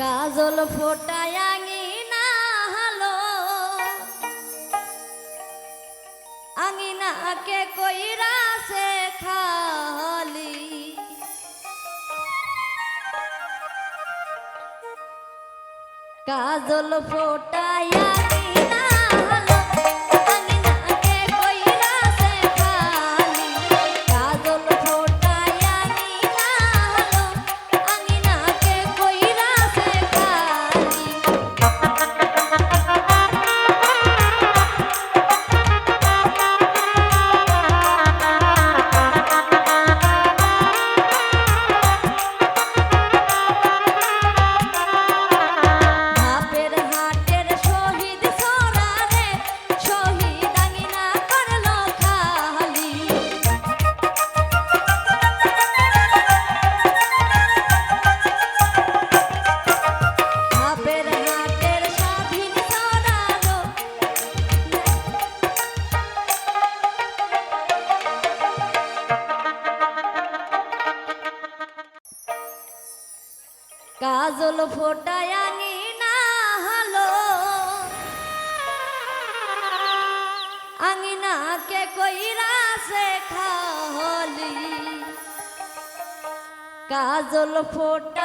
কাজল ফোটায়াঙি না হালো আঙিনাকে কইরা সে খালি। কাজল ফোটায়াঙি কাজল ফোটায়ানি না হলো। আঙিনাকে কইরা সে খাহলি কাজল ফোটা